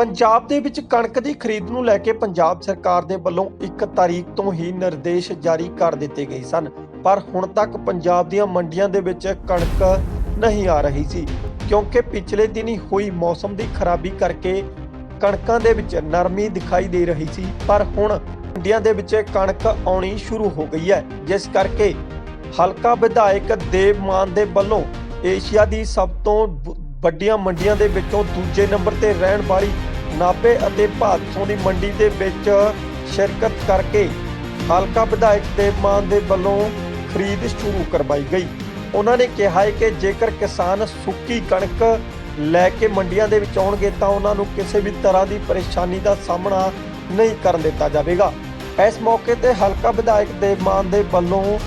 ਪੰਜਾਬ ਦੇ ਵਿੱਚ ਕਣਕ ਦੀ ਖਰੀਦ ਨੂੰ ਲੈ ਕੇ ਪੰਜਾਬ ਸਰਕਾਰ ਦੇ ਵੱਲੋਂ 1 ਤਾਰੀਖ ਤੋਂ ਹੀ ਨਿਰਦੇਸ਼ ਜਾਰੀ ਕਰ ਦਿੱਤੇ ਗਏ ਸਨ, ਪਰ ਹੁਣ ਤੱਕ ਪੰਜਾਬ ਦੀਆਂ ਮੰਡੀਆਂ ਦੇ ਵਿੱਚ ਕਣਕ ਨਹੀਂ ਆ ਰਹੀ ਸੀ, ਕਿਉਂਕਿ ਪਿਛਲੇ ਦਿਨੀ ਹੋਈ ਮੌਸਮ ਦੀ ਖਰਾਬੀ ਕਰਕੇ ਕਣਕਾਂ ਦੇ ਵਿੱਚ ਨਰਮੀ ਦਿਖਾਈ ਦੇ ਰਹੀ ਸੀ, ਪਰ ਹੁਣ ਮੰਡੀਆਂ ਦੇ ਵਿੱਚ ਕਣਕ ਆਉਣੀ ਸ਼ੁਰੂ ਹੋ ਗਈ ਹੈ, ਜਿਸ ਕਰਕੇ ਹਲਕਾ ਵਿਧਾਇਕ ਦੇਵ ਮਾਨ ਦੇ ਵੱਲੋਂ ਏਸ਼ੀਆ ਦੀ ਸਭ ਤੋਂ ਵੱਡੀਆਂ ਮੰਡੀਆਂ ਦੇ ਵਿੱਚੋਂ ਦੂਜੇ ਨੰਬਰ ਤੇ ਰਹਿਣ ਵਾਲੀ ਨਾਭੇ ਅਤੇ ਭਾਦਸੋਂ ਦੀ ਮੰਡੀ ਦੇ ਵਿੱਚ ਸ਼ਿਰਕਤ ਕਰਕੇ ਹਲਕਾ ਵਿਧਾਇਕ ਦੇਵ ਮਾਨ ਦੇ ਵੱਲੋਂ ਖਰੀਦ ਸ਼ੁਰੂ ਕਰਵਾਈ ਗਈ। ਉਹਨਾਂ ਨੇ ਕਿਹਾ ਹੈ ਕਿ ਜੇਕਰ ਕਿਸਾਨ ਸੁੱਕੀ ਕਣਕ ਲੈ ਕੇ ਮੰਡੀਆਂ ਦੇ ਵਿੱਚ ਆਉਣਗੇ ਤਾਂ ਉਹਨਾਂ ਨੂੰ ਕਿਸੇ ਵੀ ਤਰ੍ਹਾਂ ਦੀ ਪਰੇਸ਼ਾਨੀ ਦਾ ਸਾਹਮਣਾ ਨਹੀਂ ਕਰਨ ਦਿੱਤਾ ਜਾਵੇਗਾ। ਇਸ ਮੌਕੇ ਤੇ ਹਲਕਾ ਵਿਧਾਇਕ ਦੇਵ ਮਾਨ ਦੇ ਵੱਲੋਂ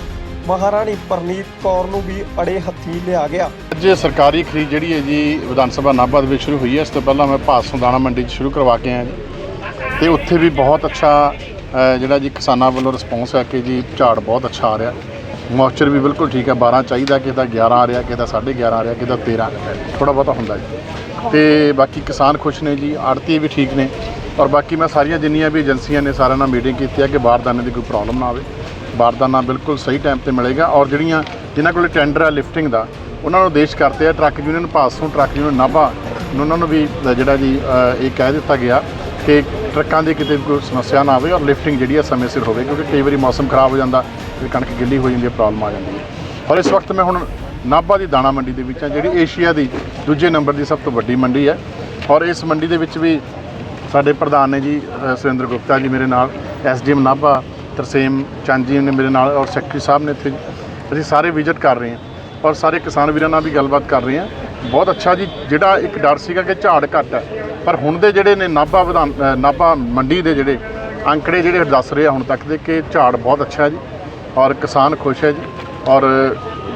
ਮਹਾਰਾਣੀ ਪ੍ਰਨੀਤ ਕੌਰ ਨੂੰ ਵੀ ਅੜੇ ਹੱਥੀ ਲਿਆ ਗਿਆ। ਅੱਜ ਸਰਕਾਰੀ ਖਰੀਦ ਜਿਹੜੀ ਹੈ ਜੀ ਵਿਧਾਨ ਸਭਾ ਨਾਭਾ ਦੇ ਵਿੱਚ ਸ਼ੁਰੂ ਹੋਈ ਹੈ। ਇਸ ਤੋਂ ਪਹਿਲਾਂ ਮੈਂ ਭਾਸੋਂ ਦਾਣਾ ਮੰਡੀ 'ਚ ਸ਼ੁਰੂ ਕਰਵਾ ਕੇ ਆਇਆ ਜੀ। ਤੇ ਉੱਥੇ ਵੀ ਬਹੁਤ ਅੱਛਾ ਅ, ਜਿਹੜਾ ਜੀ ਕਿਸਾਨਾਂ ਵੱਲੋਂ ਰਿਸਪੌਂਸ ਹੈ ਕਿ ਜੀ ਝਾੜ ਬਹੁਤ ਅੱਛਾ ਆ ਰਿਹਾ। ਮੌਇਸਚਰ ਵੀ ਬਿਲਕੁਲ ਠੀਕ ਹੈ 12 ਚਾਹੀਦਾ ਕਿਸੇ ਦਾ 11 ਆ ਰਿਹਾ ਕਿਸੇ ਦਾ 11.5 ਆ ਰਿਹਾ ਕਿਸੇ ਦਾ 13 ਥੋੜਾ ਬਹੁਤਾ ਹੁੰਦਾ ਜੀ। ਤੇ ਬਾਕੀ ਕਿਸਾਨ ਖੁਸ਼ ਨੇ ਜੀ ਆੜਤੀ ਵੀ ਠੀਕ ਨੇ। ਔਰ ਬਾਕੀ ਮੈਂ ਸਾਰੀਆਂ ਜਿੰਨੀਆਂ ਵੀ ਏਜੰਸੀਆਂ ਨੇ ਸਾਰਿਆਂ ਨਾਲ ਮੀਟਿੰਗ ਕੀਤੀ ਹੈ ਕਿ ਬਾਰਦਾਨੇ ਦੀ ਕੋਈ ਪ੍ਰੋਬਲਮ ਨਾ ਆਵੇ। ਬਾਰਦਾਨਾ ਬਿਲਕੁਲ ਸਹੀ ਟਾਈਮ ਤੇ ਮਿਲੇਗਾ ਔਰ ਜਿਹੜੀਆਂ ਜਿਨ੍ਹਾਂ ਕੋਲ ਟੈਂਡਰ ਆ ਲਿਫਟਿੰਗ ਦਾ, ਉਹਨਾਂ ਨੂੰ ਆਦੇਸ਼ ਕਰਤੇ ਆ ਟਰੱਕ ਯੂਨੀਅਨ ਪਾਸੋਂ ਟਰੱਕ ਯੂਨੀਅਨ ਨਾਭਾ ਨੂੰ ਉਹਨਾਂ ਨੂੰ ਵੀ ਜਿਹੜਾ ਜੀ ਇਹ ਕਹਿ ਦਿੱਤਾ ਗਿਆ ਕਿ ਟਰੱਕਾਂ ਦੀ ਕਿਤੇ ਵੀ ਕੋਈ ਸਮੱਸਿਆ ਨਾ ਆਵੇ ਔਰ ਲਿਫਟਿੰਗ ਜਿਹੜੀ ਆ ਸਮੇਂ ਸਿਰ ਹੋਵੇ, ਕਿਉਂਕਿ ਕਈ ਵਾਰੀ ਮੌਸਮ ਖਰਾਬ ਹੋ ਜਾਂਦਾ, ਫਿਰ ਕਣਕ ਗਿੱਲੀ ਹੋ ਜਾਂਦੀ ਹੈ ਪ੍ਰੋਬਲਮ ਆ ਜਾਂਦੀ ਹੈ। ਔਰ ਇਸ ਵਕਤ ਮੈਂ ਹੁਣ ਨਾਭਾ ਦੀ ਦਾਣਾ ਮੰਡੀ ਦੇ ਵਿੱਚ ਹਾਂ, ਜਿਹੜੀ ਏਸ਼ੀਆ ਦੀ ਦੂਜੇ ਨੰਬਰ ਦੀ ਸਭ ਤੋਂ ਵੱਡੀ ਮੰਡੀ ਹੈ। ਔਰ ਇਸ ਮੰਡੀ ਦੇ ਵਿੱਚ ਵੀ ਸਾਡੇ ਪ੍ਰਧਾਨ ਨੇ ਜੀ ਸੁਰਿੰਦਰ ਗੁਪਤਾ ਜੀ ਮੇਰੇ ਨਾਲ ਐਸਡੀਐਮ ਨਾਭਾ, ਤਰਸੇਮ ਚੰਦ ਜੀ ਨੇ ਮੇਰੇ ਨਾਲ ਔਰ ਸੈਕਟਰੀ ਸਾਹਿਬ ਨੇ ਇੱਥੇ ਅਸੀਂ ਸਾਰੇ ਵਿਜ਼ਿਟ ਕਰ ਰਹੇ ਹਾਂ, ਔਰ ਸਾਰੇ ਕਿਸਾਨ ਵੀਰਾਂ ਨਾਲ ਵੀ ਗੱਲਬਾਤ ਕਰ ਰਹੇ ਹਾਂ। ਬਹੁਤ ਅੱਛਾ ਜੀ, ਜਿਹੜਾ ਇੱਕ ਡਰ ਸੀਗਾ ਕਿ ਝਾੜ ਘੱਟ ਹੈ, ਪਰ ਹੁਣ ਦੇ ਜਿਹੜੇ ਨੇ ਨਾਭਾ ਵਿਧਾਨ ਨਾਭਾ ਮੰਡੀ ਦੇ ਜਿਹੜੇ ਅੰਕੜੇ ਜਿਹੜੇ ਦੱਸ ਰਹੇ ਆ ਹੁਣ ਤੱਕ ਦੇ ਕਿ ਝਾੜ ਬਹੁਤ ਅੱਛਾ ਹੈ ਜੀ, ਔਰ ਕਿਸਾਨ ਖੁਸ਼ ਹੈ ਜੀ, ਔਰ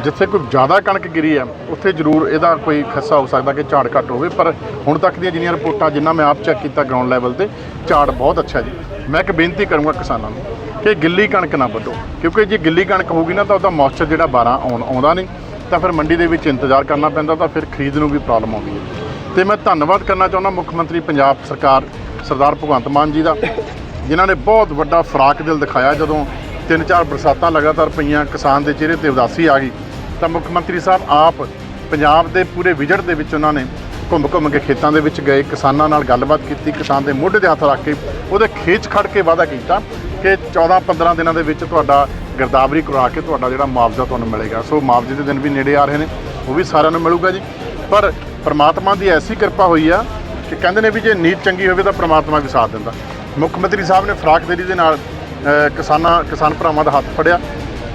ਜਿੱਥੇ ਕੋਈ ਜ਼ਿਆਦਾ ਕਣਕ ਗਿਰੀ ਹੈ, ਉੱਥੇ ਜ਼ਰੂਰ ਇਹਦਾ ਕੋਈ ਖੱਸਾ ਹੋ ਸਕਦਾ ਕਿ ਝਾੜ ਘੱਟ ਹੋਵੇ, ਪਰ ਹੁਣ ਤੱਕ ਦੀਆਂ ਜਿੰਨੀਆਂ ਰਿਪੋਰਟਾਂ ਜਿੰਨਾ ਮੈਂ ਆਪ ਚੈੱਕ ਕੀਤਾ ਗਰਾਊਂਡ ਲੈਵਲ ਤੇ, ਝਾੜ ਬਹੁਤ ਅੱਛਾ ਜੀ। ਮੈਂ ਇੱਕ ਬੇਨਤੀ ਕਰੂੰਗਾ ਕਿਸਾਨਾਂ ਨੂੰ ਕਿ ਗਿੱਲੀ ਕਣਕ ਨਾ ਵੱਢੋ। ਕਿਉਂਕਿ ਜੇ ਗਿੱਲੀ ਕਣਕ ਹੋਊਗੀ ਨਾ ਤਾਂ ਉਹਦਾ ਮੌਇਸਚਰ ਜਿਹੜਾ 12 ਆਉਣ ਆਉਂਦਾ ਨਹੀਂ। ਤਾਂ ਫਿਰ ਮੰਡੀ ਦੇ ਵਿੱਚ ਇੰਤਜ਼ਾਰ ਕਰਨਾ ਪੈਂਦਾ, ਤਾਂ ਫਿਰ ਖਰੀਦ ਨੂੰ ਵੀ ਪ੍ਰੋਬਲਮ ਆਉਂਦੀ ਹੈ। ਤੇ ਮੈਂ ਧੰਨਵਾਦ ਕਰਨਾ ਚਾਹੁੰਦਾ ਮੁੱਖ ਮੰਤਰੀ ਪੰਜਾਬ ਸਰਕਾਰ, ਸਰਦਾਰ ਭਗਵੰਤ ਮਾਨ ਜੀ ਦਾ, ਜਿਨ੍ਹਾਂ ਨੇ ਬਹੁਤ ਵੱਡਾ ਫਰਾਕ ਦਿਲ ਦਿਖਾਇਆ ਜਦੋਂ ਤਿੰਨ ਚਾਰ ਬਰਸਾਤਾਂ ਲਗਾਤਾਰ ਪਈਆਂ, ਕਿਸਾਨ ਦੇ ਚਿਹਰੇ ਤੇ ਉਦਾਸੀ ਆ ਗਈ। ਤਾਂ ਮੁੱਖ ਮੰਤਰੀ ਸਾਹਿਬ, ਆਪ ਪੰਜਾਬ ਦੇ ਪੂਰੇ ਵਿਜਟ ਦੇ ਵਿੱਚ ਉਹਨਾਂ ਨੇ ਘੁੰਮ ਘੁੰਮ ਕੇ ਖੇਤਾਂ ਦੇ ਵਿੱਚ ਗਏ, ਕਿਸਾਨਾਂ ਨਾਲ ਗੱਲਬਾਤ ਕੀਤੀ, ਕਿਸਾਨ ਦੇ ਮੋਢੇ ਤੇ ਹੱਥ ਰੱਖ ਕੇ ਉਹਦੇ ਖੇਚ ਖੜ ਕੇ ਵਾਅਦਾ ਕੀਤਾ। ਕਿ 14 15 ਦਿਨਾਂ ਦੇ ਵਿੱਚ ਤੁਹਾਡਾ ਗਿਰਦਾਵਰੀ ਕਰਵਾ ਕੇ ਤੁਹਾਡਾ ਜਿਹੜਾ ਮੁਆਵਜ਼ਾ ਤੁਹਾਨੂੰ ਮਿਲੇਗਾ। ਸੋ ਮੁਆਵਜ਼ੇ ਦੇ ਦਿਨ ਵੀ ਨੇੜੇ ਆ ਰਹੇ ਨੇ, ਉਹ ਵੀ ਸਾਰਿਆਂ ਨੂੰ ਮਿਲੂਗਾ ਜੀ। ਪਰ ਪ੍ਰਮਾਤਮਾ ਦੀ ਐਸੀ ਕਿਰਪਾ ਹੋਈ ਆ ਕਿ ਕਹਿੰਦੇ ਨੇ ਵੀ ਜੇ ਨੀਤ ਚੰਗੀ ਹੋਵੇ ਤਾਂ ਪ੍ਰਮਾਤਮਾ ਵੀ ਸਾਥ ਦਿੰਦਾ। ਮੁੱਖ ਮੰਤਰੀ ਸਾਹਿਬ ਨੇ ਫਰਾਕ ਦੇਰੀ ਦੇ ਨਾਲ ਕਿਸਾਨਾਂ, ਕਿਸਾਨ ਭਰਾਵਾਂ ਦਾ ਹੱਥ ਫੜਿਆ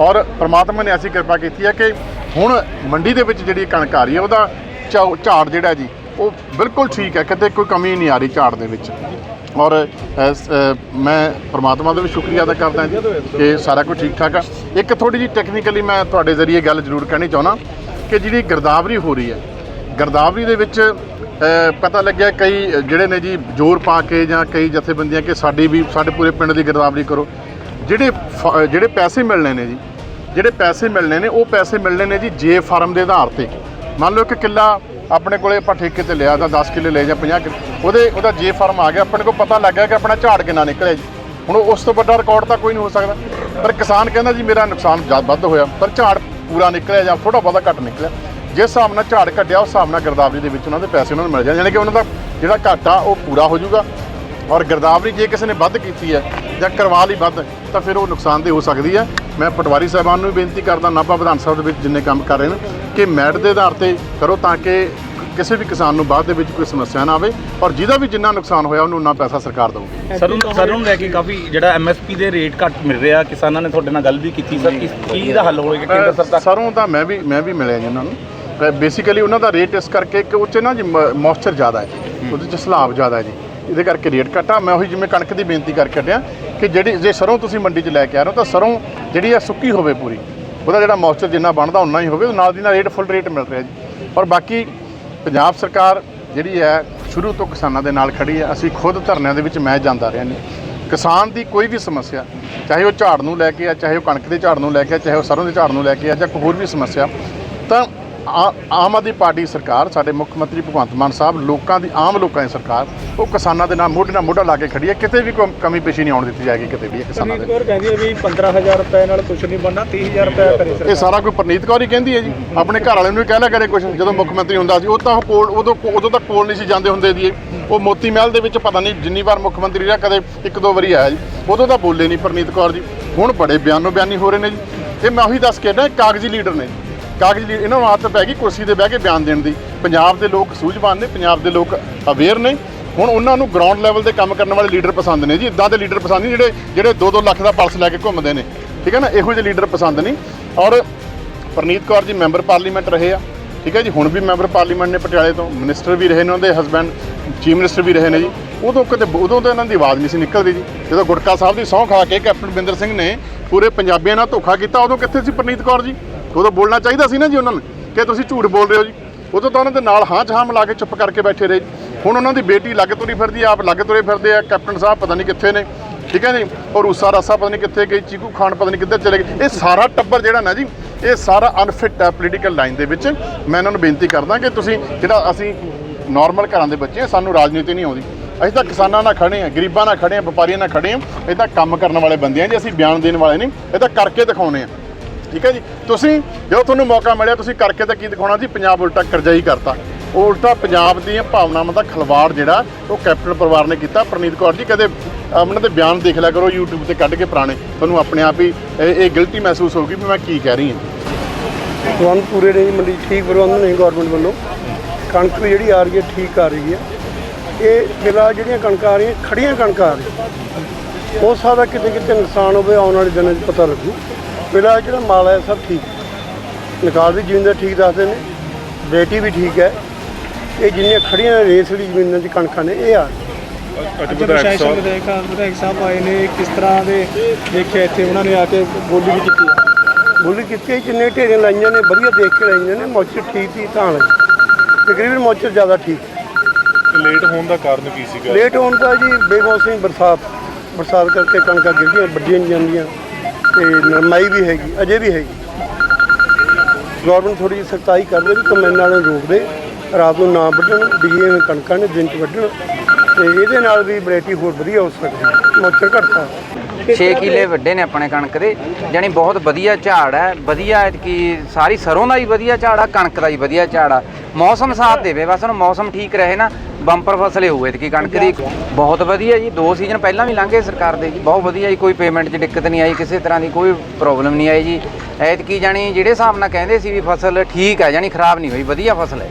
ਔਰ ਪ੍ਰਮਾਤਮਾ ਨੇ ਐਸੀ ਕਿਰਪਾ ਕੀਤੀ ਹੈ ਕਿ ਹੁਣ ਮੰਡੀ ਦੇ ਵਿੱਚ ਜਿਹੜੀ ਕਣਕ ਆ ਰਹੀ ਹੈ ਉਹਦਾ ਝਾੜ- ਝਾੜ ਜਿਹੜਾ ਜੀ, ਉਹ ਬਿਲਕੁਲ ਠੀਕ ਹੈ, ਕਿਤੇ ਕੋਈ ਕਮੀ ਨਹੀਂ ਆ ਰਹੀ ਝਾੜ ਦੇ ਵਿੱਚ। ਔਰ ਮੈਂ ਪ੍ਰਮਾਤਮਾ ਦਾ ਵੀ ਸ਼ੁਕਰੀਆ ਅਦਾ ਕਰਦਾ ਜੀ ਕਿ ਸਾਰਾ ਕੁਝ ਠੀਕ ਠਾਕ ਆ। ਇੱਕ ਥੋੜੀ ਜਿਹੀ ਟੈਕਨੀਕਲੀ ਮੈਂ ਤੁਹਾਡੇ ਜ਼ਰੀਏ ਗੱਲ ਜ਼ਰੂਰ ਕਹਿਣੀ ਚਾਹੁੰਦਾ ਕਿ ਜਿਹੜੀ ਗਿਰਦਾਵਰੀ ਹੋ ਰਹੀ ਹੈ, ਗਰਦਾਵਰੀ ਦੇ ਵਿੱਚ ਪਤਾ ਲੱਗਿਆ ਕਈ ਜਿਹੜੇ ਨੇ ਜੀ ਜ਼ੋਰ ਪਾ ਕੇ ਜਾਂ ਕਈ ਜਥੇਬੰਦੀਆਂ ਕਿ ਸਾਡੀ ਵੀ, ਸਾਡੇ ਪੂਰੇ ਪਿੰਡ ਦੀ ਗਰਦਾਵਰੀ ਕਰੋ। ਜਿਹੜੇ ਫ- ਜਿਹੜੇ ਪੈਸੇ ਮਿਲਣੇ ਨੇ ਜੀ, ਜਿਹੜੇ ਪੈਸੇ ਮਿਲਣੇ ਨੇ, ਉਹ ਪੈਸੇ ਮਿਲਣੇ ਨੇ ਜੀ ਜੇ ਫਾਰਮ ਦੇ ਆਧਾਰ ਤੇ। ਮੰਨ ਲਓ ਕਿ ਕਿੱਲਾ ਆਪਣੇ ਕੋਲੇ ਆਪਾਂ ਠੇਕੇ ਤੇ ਲਿਆ ਤਾਂ 10 ਕਿੱਲੇ ਲੈ ਜਾਂ 50 ਕਿੱਲੇ। ਉਹਦੇ, ਉਹਦਾ ਜੇ ਫਾਰਮ ਆ ਗਿਆ, ਆਪਣੇ ਕੋਲ ਪਤਾ ਲੱਗ ਗਿਆ ਕਿ ਆਪਣਾ ਝਾੜ ਕਿੰਨਾ ਨਿਕਲਿਆ ਜੀ। ਹੁਣ ਉਸ ਤੋਂ ਵੱਡਾ ਰਿਕਾਰਡ ਤਾਂ ਕੋਈ ਨਹੀਂ ਹੋ ਸਕਦਾ। ਪਰ ਕਿਸਾਨ ਕਹਿੰਦਾ ਜੀ, ਮੇਰਾ ਨੁਕਸਾਨ ਜ਼ਿਆਦਾ ਵੱਧ ਹੋਇਆ, ਪਰ ਝਾੜ ਪੂਰਾ ਨਿਕਲਿਆ ਜਾਂ ਥੋੜਾ ਬਹੁਤਾ ਘੱਟ ਨਿਕਲਿਆ। ਜਿਸ ਹਿਸਾਬ ਨਾਲ ਝਾੜ ਘਟਿਆ, ਉਸ ਹਿਸਾਬ ਨਾਲ ਗਰਦਾਵਰੀ ਦੇ ਵਿੱਚ ਉਹਨਾਂ ਦੇ ਪੈਸੇ ਉਹਨਾਂ ਨੂੰ ਮਿਲ ਜਾਣ। ਯਾਨੀ ਕਿ ਉਹਨਾਂ ਦਾ ਜਿਹੜਾ ਘਾਟਾ, ਉਹ ਪੂਰਾ ਹੋ ਜਾਊਗਾ। ਔਰ ਗਰਦਾਵਰੀ ਜੇ ਕਿਸੇ ਨੇ ਵੱਧ ਕੀਤੀ ਹੈ ਜਾਂ ਕਰਵਾ ਲਈ ਵੱਧ, ਤਾਂ ਫਿਰ ਉਹ ਨੁਕਸਾਨ ਨੁਕਸਾਨਦੇਹ ਹੋ ਸਕਦੀ ਹੈ। ਮੈਂ ਪਟਵਾਰੀ ਸਾਹਿਬਾਨ ਨੂੰ ਵੀ ਬੇਨਤੀ ਕਰਦਾ ਨਾਭਾ ਵਿਧਾਨ ਸਭਾ ਦੇ ਵਿੱਚ ਜਿੰਨੇ ਕੰਮ ਕਰ ਰਹੇ ਨੇ ਕਿ ਮੈਟ ਦੇ ਆਧਾਰ ਤੇ ਕਰੋ ਤਾਂ ਕਿ ਕਿਸੇ ਵੀ ਕਿਸਾਨ ਨੂੰ ਬਾਅਦ ਦੇ ਵਿੱਚ ਕੋਈ ਸਮੱਸਿਆ ਨਾ ਆਵੇ ਔਰ ਜਿਹਦਾ ਵੀ ਜਿੰਨਾ ਨੁਕਸਾਨ ਹੋਇਆ ਉਹਨੂੰ ਉਨਾ ਪੈਸਾ ਸਰਕਾਰ ਦੇਊਗੀ ਸਰ ਨੂੰ ਸਰ ਨੂੰ ਲੈ ਕੇ ਕਾਫੀ ਜਿਹੜਾ ਐਮਐਸਪੀ ਦੇ ਰੇਟ ਘੱਟ ਮਿਲ ਰਿਹਾ ਕਿਸਾਨਾਂ ਨੇ ਤੁਹਾਡੇ ਨਾਲ ਗੱਲ ਵੀ ਕੀਤੀ। ਸਰ ਕਿਸ ਕੀ ਦਾ ਹੱਲ ਹੋਏਗਾ ਕੇਂਦਰ ਸਰਕਾਰ ਸਰੋਂ ਦਾ ਮੈਂ ਵੀ ਮੈਂ ਵੀ ਮਿਲਿਆ ਜੀ ਉਹਨਾਂ ਨੂੰ। ਬੇਸਿਕਲੀ ਉਹਨਾਂ ਦਾ ਰੇਟ ਇਸ ਕਰਕੇ ਕਿ ਉਹ 'ਚ ਨਾ ਜੀ ਮੌਇਸਚਰ ਜ਼ਿਆਦਾ ਹੈ ਜੀ। ਉਹਦੇ 'ਚ ਸਲਾਬ ਜ਼ਿਆਦਾ ਹੈ ਜੀ। ਇਹਦੇ ਕਰਕੇ ਰੇਟ ਘਟਾ ਮੈਂ ਉਹੀ ਜਿਵੇਂ ਕਣਕ ਦੀ ਬੇਨਤੀ ਕਰਕੇ ਹਟਿਆ ਕਿ ਜਿਹੜੀ ਜੇ ਸਰੋਂ ਤੁਸੀਂ ਮੰਡੀ 'ਚ ਲੈ ਕੇ ਆ ਰਹੇ ਹੋ, ਤਾਂ ਸਰੋਂ ਜਿਹੜੀ ਆ ਸੁੱਕੀ ਹੋਵੇ ਪੂਰੀ। ਉਹਦਾ ਜਿਹੜਾ ਮੌਇਸਚਰ ਜਿੰਨਾ ਬਣਦਾ ਉਨਾ ਹੀ ਹੋਵੇ ਨਾਲ ਦੀ ਨਾਲ ਰੇਟ ਫੁੱਲ ਰੇਟ ਮਿਲ ਰਿਹਾ ਜੀ। ਔਰ ਬਾਕੀ ਪੰਜਾਬ ਸਰਕਾਰ ਜਿਹੜੀ ਹੈ, ਸ਼ੁਰੂ ਤੋਂ ਕਿਸਾਨਾਂ ਦੇ ਨਾਲ ਖੜੀ ਹੈ। ਅਸੀਂ ਖੁਦ ਧਰਨਿਆਂ ਦੇ ਵਿੱਚ ਮੈਂ ਜਾਂਦਾ ਰਿਹਾ ਨੇ ਕਿਸਾਨ ਦੀ ਕੋਈ ਵੀ ਸਮੱਸਿਆ, ਚਾਹੇ ਉਹ ਝਾੜ ਨੂੰ ਲੈ ਕੇ ਆ, ਚਾਹੇ ਉਹ ਕਣਕ ਦੇ ਝਾੜ ਨੂੰ ਲੈ ਕੇ ਆ, ਚਾਹੇ ਉਹ ਸਰੋਂ ਦੇ ਝਾੜ ਨੂੰ ਲੈ ਕੇ ਆ, ਜਾਂ ਕੋਈ ਹੋਰ ਵੀ ਸਮੱਸਿਆ, ਤਾਂ ਆਮ ਆਦਮੀ ਪਾਰਟੀ ਸਰਕਾਰ ਸਾਡੇ ਮੁੱਖ ਮੰਤਰੀ ਭਗਵੰਤ ਮਾਨ ਸਾਹਿਬ ਲੋਕਾਂ ਦੀ ਆਮ ਲੋਕਾਂ ਦੀ ਸਰਕਾਰ ਉਹ ਕਿਸਾਨਾਂ ਦੇ ਨਾਲ ਮੋਢੇ ਨਾਲ ਮੋਢਾ ਲਾ ਕੇ ਖੜੀ ਹੈ। ਕਿਤੇ ਵੀ ਕੋਈ ਕਮੀ ਪੇਸ਼ੀ ਨਹੀਂ ਆਉਣ ਦਿੱਤੀ ਜਾਏਗੀ ਕਿਤੇ ਵੀ ਕਿਸਾਨਾਂ ਦੇ। ਕੌਰ ਕਹਿੰਦੀ ਹੈ ਵੀ 15000 ਰੁਪਏ ਨਾਲ ਕੁਝ ਨਹੀਂ ਬਣਨਾ 30000 ਰੁਪਏ ਕਰੇ ਇਹ ਸਾਰਾ ਕੋਈ ਪ੍ਰਨੀਤ ਕੌਰ ਹੀ ਕਹਿੰਦੀ ਹੈ ਜੀ। ਆਪਣੇ ਘਰ ਵਾਲਿਆਂ ਨੂੰ ਵੀ ਕਹਿ ਲਿਆ ਕਰੇ ਕੁਝ ਜਦੋਂ ਮੁੱਖ ਮੰਤਰੀ ਹੁੰਦਾ ਸੀ ਉਹ ਤਾਂ ਉਹ ਕੋਲ ਉਦੋਂ ਉਦੋਂ ਤੱਕ ਕੋਲ ਨਹੀਂ ਸੀ ਜਾਂਦੇ ਹੁੰਦੇ ਦੀ ਉਹ ਮੋਤੀ ਮਹਿਲ ਦੇ ਵਿੱਚ ਪਤਾ ਨਹੀਂ ਜਿੰਨੀ ਵਾਰ ਮੁੱਖ ਮੰਤਰੀ ਰਿਹਾ ਕਦੇ ਇੱਕ ਦੋ ਵਾਰੀ ਆਇਆ ਜੀ। ਉਦੋਂ ਤਾਂ ਬੋਲੇ ਨਹੀਂ ਪ੍ਰਨੀਤ ਕੌਰ ਜੀ। ਹੁਣ ਬੜੇ ਬਿਆਨੋ ਬਿਆਨੀ ਹੋ ਰਹੇ ਨੇ ਜੀ। ਇਹ ਮੈਂ ਉਹੀ ਦੱਸ ਕੇ ਨਾ ਕਾਗਜ਼ੀ ਲੀਡਰ ਨੇ ਜੀ। ਕਾਗਜ਼ ਲੀਡਰ ਇਹਨਾਂ ਨੂੰ ਆਦਤ ਪੈ ਗਈ ਕੁਰਸੀ ਤੇ ਬਹਿ ਕੇ ਬਿਆਨ ਦੇਣ ਦੀ। ਪੰਜਾਬ ਦੇ ਲੋਕ ਸੂਝਵਾਨ ਨੇ, ਪੰਜਾਬ ਦੇ ਲੋਕ ਅਵੇਅਰ ਨੇ। ਹੁਣ ਉਹਨਾਂ ਨੂੰ ਗਰਾਊਂਡ ਲੈਵਲ ਤੇ ਕੰਮ ਕਰਨ ਵਾਲੇ ਲੀਡਰ ਪਸੰਦ ਨੇ ਜੀ। ਇਦਾਂ ਦੇ ਲੀਡਰ ਪਸੰਦ ਨਹੀਂ ਜਿਹੜੇ ਜਿਹੜੇ 2-2 ਲੱਖ ਦਾ ਪਲਸ ਲੈ ਕੇ ਘੁੰਮਦੇ ਨੇ। ਠੀਕ ਹੈ ਨਾ? ਇਹੋ ਜਿਹੇ ਲੀਡਰ ਪਸੰਦ ਨਹੀਂ। ਔਰ ਪਰਨੀਤ ਕੌਰ ਜੀ ਮੈਂਬਰ ਪਾਰਲੀਮੈਂਟ ਰਹੇ ਆ। ਠੀਕ ਹੈ ਜੀ? ਹੁਣ ਵੀ ਮੈਂਬਰ ਪਾਰਲੀਮੈਂਟ ਨੇ ਪਟਿਆਲੇ ਤੋਂ। ਮਿਨਿਸਟਰ ਵੀ ਰਹੇ ਨੇ ਉਹਨਾਂ ਦੇ ਹਸਬੈਂਡ ਚੀਫ ਮਿਨਿਸਟਰ ਵੀ ਰਹੇ ਨੇ ਜੀ। ਉਦੋਂ ਕਿਤੇ ਉਦੋਂ ਤਾਂ ਇਹਨਾਂ ਦੀ ਆਵਾਜ਼ ਨਹੀਂ ਸੀ ਨਿਕਲਦੀ ਜੀ। ਜਦੋਂ ਗੁਟਕਾ ਸਾਹਿਬ ਦੀ ਸਹੁੰ ਖਾ ਕੇ ਕੈਪਟਨ ਬਿੰਦਰ ਸਿੰਘ ਨੇ ਪੂਰੇ ਪੰਜਾਬੀਆਂ ਨਾਲ ਧੋਖਾ ਕੀਤਾ, ਉਦੋਂ ਕਿੱਥੇ ਸੀ ਪਰਨੀਤ ਕੌਰ ਜੀ? ਉਦੋਂ ਬੋਲਣਾ ਚਾਹੀਦਾ ਸੀ ਨਾ ਜੀ ਉਹਨਾਂ ਨੂੰ ਕਿ ਤੁਸੀਂ ਝੂਠ ਬੋਲ ਰਹੇ ਹੋ ਜੀ। ਉਦੋਂ ਤਾਂ ਉਹਨਾਂ ਦੇ ਨਾਲ ਹਾਂ 'ਚ ਹਾਂ ਮਿਲਾ ਕੇ ਚੁੱਪ ਕਰਕੇ ਬੈਠੇ ਰਹੇ। ਜੀ। ਹੁਣ ਉਹਨਾਂ ਦੀ ਬੇਟੀ ਲੱਗ ਤੁਰੀ ਫਿਰਦੀ ਆ, ਆਪ ਲੱਗ ਤੁਰੇ ਫਿਰਦੇ ਆ ਕੈਪਟਨ ਸਾਹਿਬ ਪਤਾ ਨਹੀਂ ਕਿੱਥੇ ਨੇ ਠੀਕ ਹੈ ਜੀ? ਔਰ ਰੂਸਾ ਰਾਸਾ ਪਤਾ ਨਹੀਂ ਕਿੱਥੇ ਗਈ ਚੀਕੂ ਖਾਨ ਪਤਾ ਨਹੀਂ ਕਿੱਧਰ ਚਲੇ ਗਏ। ਇਹ ਸਾਰਾ ਟੱਬਰ ਜਿਹੜਾ ਨਾ ਜੀ ਇਹ ਸਾਰਾ ਅਨਫਿਟ ਹੈ ਪੋਲੀਟੀਕਲ ਲਾਈਨ ਦੇ ਵਿੱਚ। ਮੈਂ ਇਹਨਾਂ ਨੂੰ ਬੇਨਤੀ ਕਰਦਾ ਕਿ ਤੁਸੀਂ ਜਿਹੜਾ ਅਸੀਂ ਨਾਰਮਲ ਘਰਾਂ ਦੇ ਬੱਚੇ ਹਾਂ ਸਾਨੂੰ ਰਾਜਨੀਤੀ ਨਹੀਂ ਆਉਂਦੀ। ਅਸੀਂ ਤਾਂ ਕਿਸਾਨਾਂ ਨਾਲ ਖੜੇ ਹਾਂ ਗਰੀਬਾਂ ਨਾਲ ਖੜੇ ਹਾਂ ਵਪਾਰੀਆਂ ਨਾਲ ਖੜੇ ਹਾਂ ਇਹ ਤਾਂ ਕੰਮ ਕਰਨ ਵਾਲੇ ਬੰਦੇ ਆ ਜੀ ਅਸੀਂ ਬਿਆਨ ਦੇਣ ਵਾਲੇ ਨਹੀਂ। ਇਹ ਤਾਂ ਕਰਕੇ ਦਿਖਾਉਣੇ ਆ। ਠੀਕ ਹੈ ਜੀ? ਤੁਸੀਂ ਜਦੋਂ ਤੁਹਾਨੂੰ ਮੌਕਾ ਮਿਲਿਆ, ਤੁਸੀਂ ਕਰਕੇ ਤਾਂ ਕੀ ਦਿਖਾਉਣਾ ਸੀ ਪੰਜਾਬ ਉਲਟਾ ਕਰਜ਼ਾ ਹੀ ਕਰਤਾ। ਉਹ ਉਲਟਾ ਪੰਜਾਬ ਦੀਆਂ ਭਾਵਨਾਵਾਂ ਦਾ ਖਲਵਾੜ ਜਿਹੜਾ, ਉਹ ਕੈਪਟਨ ਪਰਿਵਾਰ ਨੇ ਕੀਤਾ। ਪ੍ਰਨੀਤ ਕੌਰ ਜੀ, ਕਦੇ ਉਹਨਾਂ ਦੇ ਬਿਆਨ ਦੇਖ ਲਿਆ ਕਰੋ, YouTube ਤੇ ਕੱਢ ਕੇ ਪੁਰਾਣੇ। ਤੁਹਾਨੂੰ ਆਪਣੇ ਆਪ ਹੀ ਇਹ ਗਿਲਟੀ ਮਹਿਸੂਸ ਹੋਊਗੀ ਵੀ ਮੈਂ ਕੀ ਕਹਿ ਰਹੀ ਹਾਂ। ਪ੍ਰਬੰਧ ਪੂਰੇ ਨਹੀਂ ਮੰਡੀ ਠੀਕ ਪ੍ਰਬੰਧ ਨਹੀਂ ਗਵਰਨਮੈਂਟ ਵੱਲੋਂ। ਕਣਕ ਵੀ ਜਿਹੜੀ ਆ ਰਹੀ ਹੈ, ਠੀਕ ਆ ਰਹੀ ਹੈ। ਇਹ ਫਿਲਹਾਲ ਜਿਹੜੀਆਂ ਕਣਕਾਂ ਆ ਰਹੀਆਂ ਖੜੀਆਂ ਕਣਕਾਂ ਆ ਰਹੀਆਂ। ਹੋ ਸਕਦਾ ਕਿਤੇ ਕਿਤੇ ਨੁਕਸਾਨ ਹੋਵੇ, ਆਉਣ ਵਾਲੇ ਦਿਨਾਂ 'ਚ ਪਤਾ ਲੱਗੂ। ਫਿਲਹਾਲ ਜਿਹੜਾ ਮਾਲ ਹੈ ਸਭ ਠੀਕ। ਨਿਕਾਲ ਵੀ ਜ਼ਮੀਨ ਦਾ ਠੀਕ ਦੱਸਦੇ ਨੇ। ਬੇਟੀ ਵੀ ਠੀਕ ਹੈ। ਇਹ ਜਿੰਨੀਆਂ ਖੜੀਆਂ ਰੇਸ ਵਾਲੀ ਜ਼ਮੀਨਾਂ 'ਚ ਕਣਕਾਂ ਨੇ ਇਹ ਆ। ਅੱਜ ਵਿਧਾਇਕ ਸਾਹਿਬ ਵਿਧਾਇਕ ਵਿਧਾਇਕ ਸਾਹਿਬ ਆਏ ਨੇ ਕਿਸ ਤਰ੍ਹਾਂ ਦੇ ਦੇਖਿਆ ਇੱਥੇ ਉਹਨਾਂ ਨੇ ਆ ਕੇ ਬੋਲੀ ਵੀ ਕੀਤੀ। ਬੋਲੀ ਕੀਤੀ ਜਿੰਨੇ ਢੇਰੀਆਂ ਲਾਈਆਂ ਨੇ ਵਧੀਆ ਦੇਖ ਕੇ ਲਾਈਆਂ ਨੇ ਮੌਚਰ ਠੀਕ ਸੀ ਤਾਂ ਤਕਰੀਬਨ ਮੌਚਰ ਜ਼ਿਆਦਾ ਠੀਕ। ਲੇਟ ਹੋਣ ਦਾ ਕਾਰਨ ਕੀ ਸੀਗਾ? ਲੇਟ ਹੋਣ ਦਾ ਜੀ ਬੇਮੌਸਮੀ ਬਰਸਾਤ। ਬਰਸਾਤ ਕਰਕੇ ਕਣਕਾਂ ਗਿਰਦੀਆਂ ਵੱਡੀਆਂ ਨਹੀਂ ਜਾਂਦੀਆਂ। ਤੇ ਨਰਮਾਈ ਵੀ ਹੈਗੀ, ਅਜੇ ਵੀ ਹੈਗੀ। ਗਵਰਨਮੈਂਟ ਥੋੜੀ ਜਿਹੀ ਸਖਤਾਈ ਕਰਦੇ ਵੀ ਕੰਬਾਈਨ ਨਾਲ ਰੋਕ ਦੇ, ਰਾਤ ਨੂੰ ਨਾ ਵੱਢਣ, ਡਿਗੀਆਂ ਕਣਕਾਂ ਨੇ, ਦਿਨ ਚ ਵੱਢਣ, ਤੇ ਇਹਦੇ ਨਾਲ ਵੀ ਵੈਰਾਈਟੀ ਹੋਰ ਵਧੀਆ ਹੋ ਸਕਦੀ ਹੈ, ਮੌਚਰ ਘਟਦਾ 6 ਕਿੱਲੇ ਵੱਡੇ ਨੇ ਆਪਣੇ ਕਣਕ ਦੇ, ਜਾਣੀ ਬਹੁਤ ਵਧੀਆ ਝਾੜ ਹੈ, ਵਧੀਆ ਕਿ ਸਾਰੀ ਸਰੋਂ ਦਾ ਹੀ ਵਧੀਆ ਝਾੜ ਆ, ਕਣਕ ਦਾ ਹੀ ਵਧੀਆ ਝਾੜ ਆ। ਮੌਸਮ ਸਾਥ ਦੇਵੇ ਬਸ ਹੁਣ ਮੌਸਮ ਠੀਕ ਰਹੇ ਨਾ ਬੰਪਰ ਫਸਲੇ ਹੋਏ ਤੇ ਕਣਕ ਦੀ। ਬਹੁਤ ਵਧੀਆ ਜੀ ਦੋ ਸੀਜ਼ਨ ਪਹਿਲਾਂ ਵੀ ਲੰਘੇ ਸਰਕਾਰ ਦੇ ਜੀ ਬਹੁਤ ਵਧੀਆ ਜੀ ਕੋਈ ਪੇਮੈਂਟ 'ਚ ਦਿੱਕਤ ਨਹੀਂ ਆਈ ਕਿਸੇ ਤਰ੍ਹਾਂ ਦੀ ਕੋਈ ਪ੍ਰੋਬਲਮ ਨਹੀਂ ਆਈ ਜੀ। ਐਤਕੀ ਜਾਣੀ ਜਿਹੜੇ ਹਿਸਾਬ ਨਾਲ ਕਹਿੰਦੇ ਸੀ ਵੀ ਫਸਲ ਠੀਕ ਹੈ ਜਾਣੀ ਖਰਾਬ ਨਹੀਂ ਹੋਈ ਵਧੀਆ ਫਸਲ ਹੈ।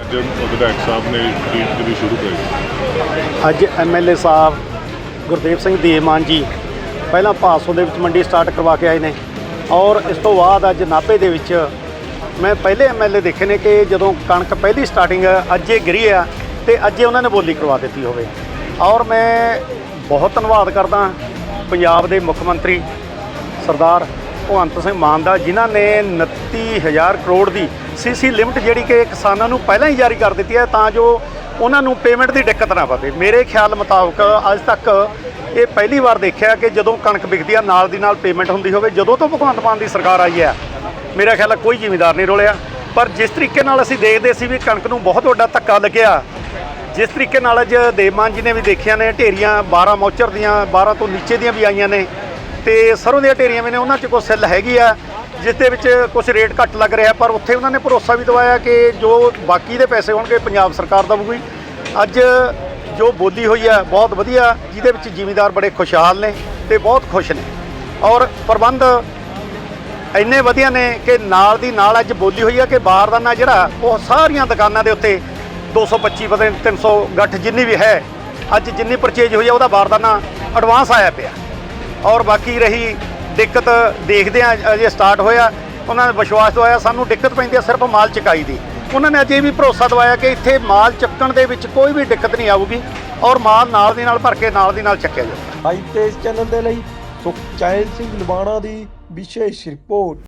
ਅੱਜ ਵਿਧਾਇਕ ਸਾਹਿਬ ਨੇ ਟ੍ਰੀਟ ਜਿਹੜੀ ਸ਼ੁਰੂ ਕਰੀ। ਅੱਜ ਐਮਐਲਏ ਸਾਹਿਬ ਗੁਰਦੇਵ ਸਿੰਘ ਦੇਮਾਨ ਜੀ ਪਹਿਲਾਂ ਭਾਸੋ ਦੇ ਵਿੱਚ ਮੰਡੀ ਸਟਾਰਟ ਕਰਵਾ ਕੇ ਆਏ ਨੇ ਔਰ ਇਸ ਤੋਂ ਬਾਅਦ ਅੱਜ ਨਾਭੇ ਦੇ ਵਿੱਚ ਮੈਂ ਪਹਿਲੇ ਐਮਐਲਏ ਦੇਖੇ ਨੇ ਕਿ ਜਦੋਂ ਕਣਕ ਪਹਿਲੀ ਸਟਾਰਟਿੰਗ ਅੱਜ ਗਿਰੀ ਆ ਤੇ ਅੱਜ ਉਹਨਾਂ ਨੇ ਬੋਲੀ ਕਰਵਾ ਦਿੱਤੀ ਹੋਵੇ। ਔਰ ਮੈਂ ਬਹੁਤ ਧੰਨਵਾਦ ਕਰਦਾ ਪੰਜਾਬ ਦੇ ਮੁੱਖ ਮੰਤਰੀ ਸਰਦਾਰ ਭਗਵੰਤ ਸਿੰਘ ਮਾਨ ਦਾ, ਜਿਨ੍ਹਾਂ ਨੇ 29000 ਕਰੋੜ ਦੀ ਸੀਸੀ ਲਿਮਟ ਜਿਹੜੀ ਕਿ ਕਿਸਾਨਾਂ ਨੂੰ ਪਹਿਲਾਂ ਹੀ ਜਾਰੀ ਕਰ ਦਿੱਤੀ ਹੈ ਤਾਂ ਜੋ ਉਹਨਾਂ ਨੂੰ ਪੇਮੈਂਟ ਦੀ ਦਿੱਕਤ ਨਾ ਪਵੇ ਮੇਰੇ ਖਿਆਲ ਮੁਤਾਬਕ ਅੱਜ ਤੱਕ ਇਹ ਪਹਿਲੀ ਵਾਰ ਦੇਖਿਆ ਕਿ ਜਦੋਂ ਕਣਕ ਵਿਕਦੀ ਆ, ਨਾਲ ਦੀ ਨਾਲ ਪੇਮੈਂਟ ਹੁੰਦੀ ਹੋਵੇ। ਜਦੋਂ ਤੋਂ ਭਗਵੰਤ ਮਾਨ ਦੀ ਸਰਕਾਰ ਆਈ ਹੈ ਮੇਰਾ ਖਿਆਲ ਹੈ ਕੋਈ ਜ਼ਿਮੀਦਾਰ ਨਹੀਂ ਰੋਲਿਆ। ਪਰ ਜਿਸ ਤਰੀਕੇ ਨਾਲ ਅਸੀਂ ਦੇਖਦੇ ਸੀ ਵੀ ਕਣਕ ਨੂੰ ਬਹੁਤ ਵੱਡਾ ਧੱਕਾ ਲੱਗਿਆ, ਜਿਸ ਤਰੀਕੇ ਨਾਲ ਅੱਜ ਦੇਵਮਾਨ ਜੀ ਨੇ ਵੀ ਦੇਖਿਆ ਨੇ, ਢੇਰੀਆਂ 12 ਮੌਚਰ ਦੀਆਂ 12 ਤੋਂ ਨੀਚੇ ਦੀਆਂ ਵੀ ਆਈਆਂ ਨੇ। ਤੇ ਸਰੋਂ ਦੀਆਂ ਢੇਰੀਆਂ ਵੀ ਨੇ, ਉਹਨਾਂ 'ਚ ਕੋਈ ਸੈੱਲ ਹੈਗੀ ਆ, ਜਿਸ ਦੇ ਵਿੱਚ ਕੁਝ ਰੇਟ ਘੱਟ ਲੱਗ ਰਿਹਾ। ਪਰ ਉੱਥੇ ਉਹਨਾਂ ਨੇ ਭਰੋਸਾ ਵੀ ਦਵਾਇਆ ਕਿ ਜੋ ਬਾਕੀ ਦੇ ਪੈਸੇ ਹੋਣਗੇ, ਪੰਜਾਬ ਸਰਕਾਰ ਦੇਵੇਗੀ ਅੱਜ ਜੋ ਬੋਲੀ ਹੋਈ ਹੈ ਬਹੁਤ ਵਧੀਆ, ਜਿਹਦੇ ਵਿੱਚ ਜ਼ਿਮੀਦਾਰ ਬੜੇ ਖੁਸ਼ਹਾਲ ਨੇ ਤੇ ਬਹੁਤ ਖੁਸ਼ ਨੇ। ਔਰ ਪ੍ਰਬੰਧ ਇੰਨੇ ਵਧੀਆ ਨੇ ਕਿ ਨਾਲ ਦੀ ਨਾਲ ਅੱਜ ਬੋਲੀ ਹੋਈ ਆ ਕਿ ਬਾਰਦਾਨਾ ਜਿਹੜਾ, ਉਹ ਸਾਰੀਆਂ ਦੁਕਾਨਾਂ ਦੇ ਉੱਤੇ 225 ਪਤਾ ਨਹੀਂ 300 ਗੱਠ ਜਿੰਨੀ ਵੀ ਹੈ, ਅੱਜ ਜਿੰਨੀ ਪਰਚੇਜ ਹੋਈ ਆ, ਉਹਦਾ ਬਾਰਦਾਨਾ ਐਡਵਾਂਸ ਆਇਆ ਪਿਆ। ਔਰ ਬਾਕੀ ਰਹੀ ਦਿੱਕਤ ਦੇਖਦੇ ਆ, ਅਜੇ ਸਟਾਰਟ ਹੋਇਆ, ਉਹਨਾਂ ਨੇ ਵਿਸ਼ਵਾਸ ਦਵਾਇਆ, ਸਾਨੂੰ ਦਿੱਕਤ ਪੈਂਦੀ ਹੈ ਸਿਰਫ ਮਾਲ ਚਕਾਈ ਦੀ। ਉਹਨਾਂ ਨੇ ਅਜੇ ਵੀ ਭਰੋਸਾ ਦਵਾਇਆ ਕਿ ਇੱਥੇ ਮਾਲ ਚੱਕਣ ਦੇ ਵਿੱਚ ਕੋਈ ਵੀ ਦਿੱਕਤ ਨਹੀਂ ਆਊਗੀ, ਔਰ ਮਾਲ ਨਾਲ ਦੀ ਨਾਲ ਭਰ ਕੇ ਨਾਲ ਦੀ ਨਾਲ ਚੱਕਿਆ ਜਾਊਗਾ। ਹਾਈ ਤੇਜ਼ ਚੱਲਣ ਦੇ ਲਈ ਸੁਖਚੈਨ ਸਿੰਘ ਲਵਾਣਾ ਦੀ ਵਿਸ਼ੇਸ਼ ਰਿਪੋਰਟ